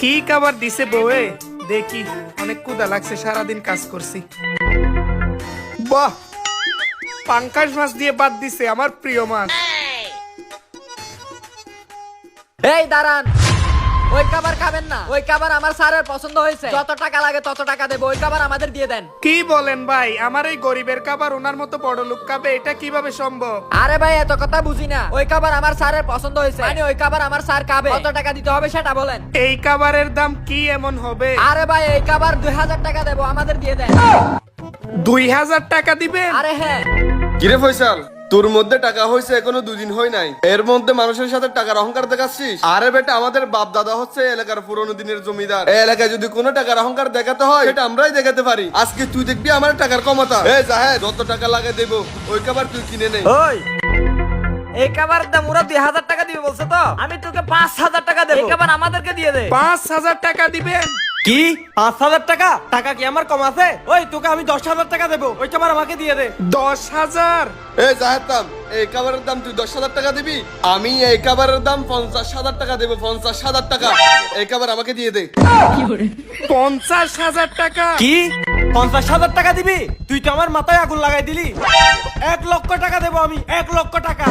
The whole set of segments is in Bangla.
কি খাবার দিছে বউয়ে? দেখি, অনেক কুদা লাগছে, সারাদিন কাজ করছি। বাহ! পাঙ্কাশ মাছ দিয়ে বাদ দিছে আমার প্রিয় মাছ। এই দাঁড়ান, ওই খাবার খাবেন না। ওই খাবার আমার স্যারের পছন্দ হয়েছে। যত টাকা লাগে তত টাকা দেবো ওই খাবার আমাদের দিয়ে দেন। কি বলেন ভাই আমার এই গরিবের খাবার ওনার মতো বড় লোক খাবে এটা কীভাবে সম্ভব? আরে ভাই এত কথা বুঝি না। ওই খাবার আমার স্যারের পছন্দ হয়েছে। মানে ওই খাবার আমার স্যার খাবে। কত টাকা দিতে হবে সেটা বলেন। এই খাবারের দাম কি এমন হবে? আরে ভাই এই খাবার দুই হাজার টাকা দেবো আমাদের দিয়ে দেন। দুই হাজার টাকা দিবেন? আরে হ্যাঁ। কিরে ফয়সাল তোর মধ্যে টাকা হয়েছে এখনও দুদিন হয় নাই। এর মধ্যে মানুষের সাথে টাকার অহংকার দেখাচ্ছিস? আরে বেটা আমাদের বাপ দাদা হচ্ছে এলাকার পুরনো দিনের জমিদার। এই এলাকায় যদি কোনো টাকার অহংকার দেখাতে হয় সেটা আমরাই দেখাতে পারি। আজকে তুই দেখবি আমার টাকার ক্ষমতা। এই জাহেদ যত টাকা লাগে দেবো ওই খাবার তুই কিনে নে। ওই। এই খাবারের দাম ওরা দুই হাজার টাকা দিবে বলছে তো? আমি তোকে পাঁচ হাজার টাকা দেবো। এই খাবার আমাদেরকে দিয়ে দে। পাঁচ হাজার টাকা দিবেন? কি? পাঁচ হাজার টাকা? টাকা কি আমার কম আছে? ওই তোকে আমি দশ হাজার টাকা দেবো। ওই খাবার আমাকে দিয়ে দে। দশ হাজার? এই জাহেদ দাম এই খাবারের দাম তুই দশ হাজার টাকা দিবি? আমি এই খাবারের দাম পঞ্চাশ হাজার টাকা দেবো পঞ্চাশ হাজার টাকা। এই খাবার আমাকে দিয়ে দে। পঞ্চাশ হাজার টাকা? কি? পঞ্চাশ হাজার টাকা দিবি? তুই তো আমার মাথায় আগুন লাগাই দিলি। এক লক্ষ টাকা দেবো আমি এক লক্ষ টাকা।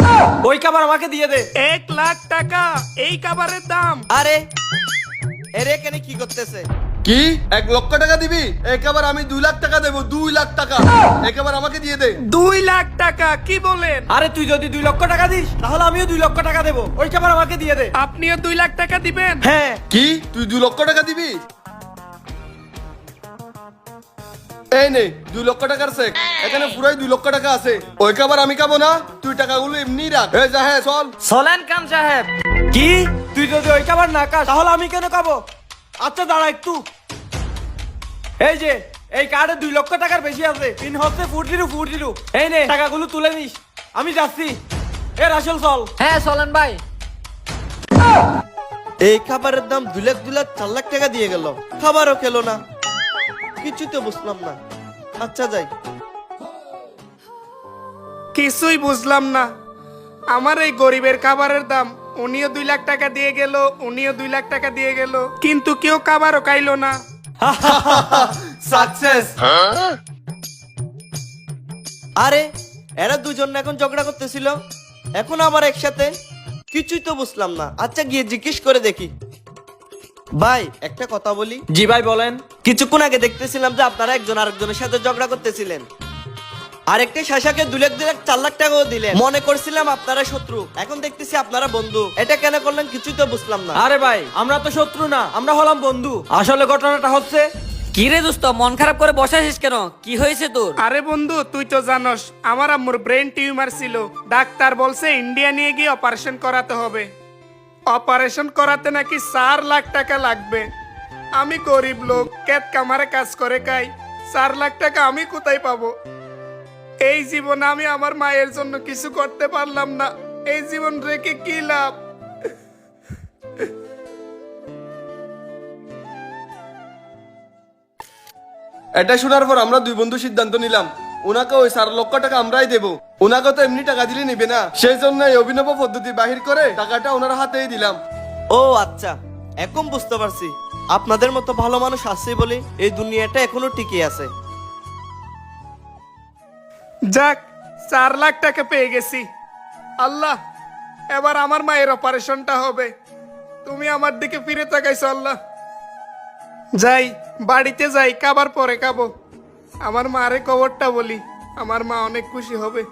ওই খাবার আমাকে দিয়ে দে। এক লাখ টাকা এই খাবারের দাম। আরে এর এখানে কি করতেছে? কি? এক লক্ষ টাকা দিবি? এই খাবার আমি দুই লাখ টাকা দেবো দুই লাখ টাকা। এই খাবার আমাকে দিয়ে দে। দুই লাখ টাকা কি বলেন? আরে তুই যদি দুই লক্ষ টাকা দিস তাহলে আমিও দুই লক্ষ টাকা দেবো। ওই খাবার আমাকে দিয়ে দে। আপনিও দুই লাখ টাকা দিবেন? হ্যাঁ। কি? তুই দুই লক্ষ টাকা দিবি? এই নে দুই লক্ষ টাকার চেক। এখানে পুরাই দুই লক্ষ টাকা আছে। ওই খাবার আমি খাব না তুই টাকাগুলো এমনি রাখ। এই যা হ্যাঁ চল। চলেন কাম সাহেব। কি? তুই যদি ওই খাবার না খাস তাহলে আমি কেন খাব? আচ্ছা দাঁড়া একটু। এই যে এই কার্ডে দুই লক্ষ টাকার বেশি আছে। পিন হচ্ছে ফুট দিলু ফুট দিলু। এই নে টাকাগুলো তুলে নিস। আমি যাচ্ছি। এ রাসেল চল। হ্যাঁ চলেন ভাই। এই খাবারের দাম দু লাখ দু লাখ চার লাখ টাকা দিয়ে গেল। খাবারও খেলো না। কিছুই তো বুঝলাম না। আচ্ছা যাই। কিছুই বুঝলাম না। আমার এই গরিবের খাবারের দাম উনিও দুই লাখ টাকা দিয়ে গেল উনিও দুই লাখ টাকা দিয়ে গেল। কিন্তু কেউ খাবারও খাইলো না। সাকসেস আরে এরা দুজন এখন ঝগড়া করতেছিল। এখন আবার একসাথে? কিছুই তো বুঝলাম না। আচ্ছা গিয়ে জিজ্ঞেস করে দেখি। ভাই একটা কথা বলি। জি ভাই বলেন। কিছুক্ষণ আগে দেখতেছিলাম যে আপনারা একজন আরেকজনের সাথে ঝগড়া করতেছিলেন। আরেকটা শাসাকে দু লাখ দু লাখ চার লাখ টাকাও দিলেন। মনে করছিলাম আপনারা শত্রু। এখন দেখতেছি আপনারা বন্ধু। এটা কেন করলেন কিছুই তো বুঝলাম না। আরে ভাই আমরা তো শত্রু না আমরা হলাম বন্ধু। আসলে ঘটনাটা হচ্ছে কি রে দোস্ত মন খারাপ করে বসে আছিস কেন? কি হয়েছে তোর? আরে বন্ধু তুই তো জানোস আমার আম্মুর ব্রেন টিউমার ছিল। ডাক্তার বলছে ইন্ডিয়া নিয়ে গিয়ে অপারেশন করাতে হবে। অপারেশন করাতে নাকি চার লাখ টাকা লাগবে। আমি গরিব লোক কেত কামারে কাজ করে খাই। চার লাখ টাকা আমি কোথায় পাবো? এই জীবন আমি আমার মায়ের জন্য কিছু করতে পারলাম না। এই জীবন রেখে কি লাভ? এটা শোনার পর আমরা দুই বন্ধু সিদ্ধান্ত নিলাম। ওনাকে ওই চার লক্ষ টাকা আমরাই দেবো। ওনাকে তো এমনি টাকা দিলে নিবে না। সেই জন্য এই অভিনব পদ্ধতি বাহির করে টাকাটা ওনার হাতেই দিলাম। ও আচ্ছা। এখন বুঝতে পারছি। আপনাদের মতো ভালো মানুষ আছে বলে এই দুনিয়াটা এখনও টিকে আছে। যাক, চার লাখ টাকা পেয়ে গেছি। আল্লাহ, এবার আমার মায়ের অপারেশনটা হবে। তুমি আমার দিকে ফিরে তাকাইছো, আল্লাহ। যাই, বাড়িতে যাই, খাবার পরে খাব। আমার মারে কবরটা বলি, আমার মা অনেক খুশি হবে।